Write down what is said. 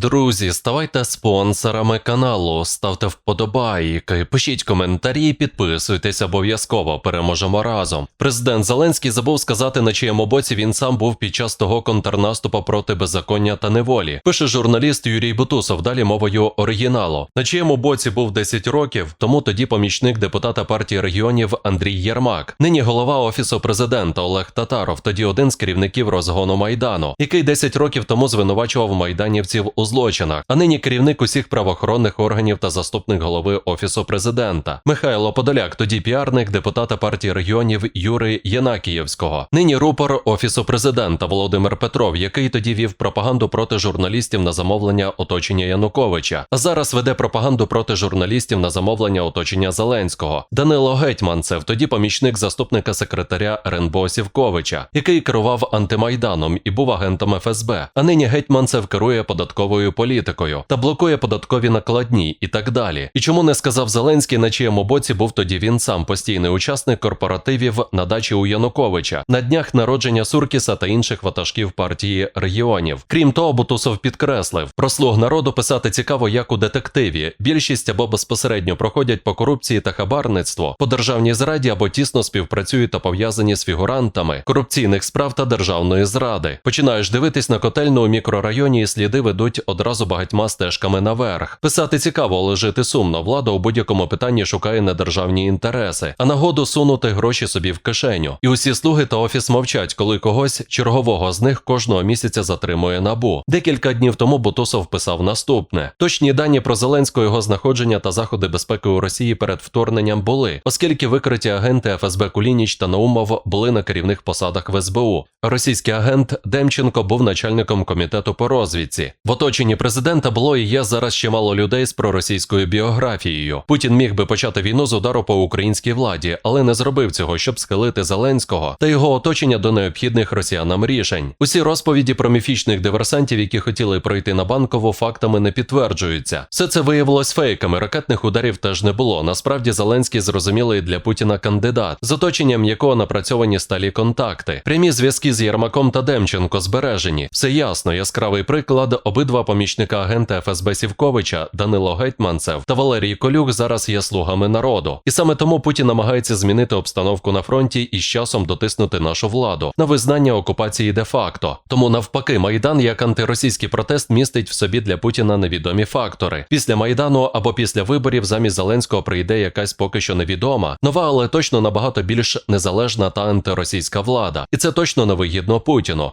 Друзі, ставайте спонсорами каналу, ставте вподобайки, пишіть коментарі, підписуйтесь обов'язково. Переможемо разом. Президент Зеленський забув сказати, на чиєму боці він сам був під час того контрнаступу проти беззаконня та неволі. Пише журналіст Юрій Бутусов. Далі мовою оригіналу. На чиєму боці був 10 років, тому тоді помічник депутата партії регіонів Андрій Єрмак. Нині голова офісу президента Олег Татаров, тоді один з керівників розгону майдану, який 10 років тому звинувачував майданівців у злочинах, а нині керівник усіх правоохоронних органів та заступник голови офісу президента. Михайло Подоляк, тоді піарник депутата партії регіонів Юри Єнакієвського. Нині рупор офісу президента Володимир Петров, який тоді вів пропаганду проти журналістів на замовлення оточення Януковича, а зараз веде пропаганду проти журналістів на замовлення оточення Зеленського. Данило Гетьманцев, тоді помічник заступника секретаря РНБО Сівковича, який керував антимайданом і був агентом ФСБ. А нині Гетьманцев керує податковою політикою та блокує податкові накладні і так далі. І чому не сказав Зеленський, на чиєму боці був тоді він сам постійний учасник корпоративів на дачі у Януковича на днях народження Суркіса та інших ватажків партії регіонів. Крім того, Бутусов підкреслив, про слуг народу писати цікаво, як у детективі. Більшість або безпосередньо проходять по корупції та хабарництво, по державній зраді або тісно співпрацюють та пов'язані з фігурантами корупційних справ та державної зради. Починаєш дивитись на котельну у мікрорайоні, і сліди ведуть одразу багатьма стежками наверх. Писати цікаво, але жити сумно. Влада у будь-якому питанні шукає недержавні інтереси, а нагоду сунути гроші собі в кишеню. І усі слуги та офіс мовчать, коли когось чергового з них кожного місяця затримує набу. Декілька днів тому Бутусов писав наступне: точні дані про Зеленського його знаходження та заходи безпеки у Росії перед вторгненням були, оскільки викриті агенти ФСБ Кулініч та Наумов були на керівних посадах в СБУ. Російський агент Демченко був начальником комітету по розвідці. В оточенні президента було і є зараз ще мало людей з проросійською біографією. Путін міг би почати війну з удару по українській владі, але не зробив цього, щоб схилити Зеленського та його оточення до необхідних росіянам рішень. Усі розповіді про міфічних диверсантів, які хотіли пройти на банкову, фактами не підтверджуються. Все це виявилось фейками. Ракетних ударів теж не було. Насправді Зеленський зрозумілий для Путіна кандидат, з оточенням якого напрацьовані сталі контакти. Прямі зв'язки з Єрмаком та Демченко збережені. Все ясно. Яскравий приклад. Обидва помічника агента ФСБ Сівковича Данило Гетьманцев та Валерій Колюк зараз є слугами народу. І саме тому Путін намагається змінити обстановку на фронті і з часом дотиснути нашу владу на визнання окупації де-факто. Тому навпаки, майдан як антиросійський протест містить в собі для Путіна невідомі фактори. Після майдану або після виборів замість Зеленського прийде якась поки що невідома, нова, але точно набагато більш незалежна та антиросійська влада. І це точно невигідно Путіну.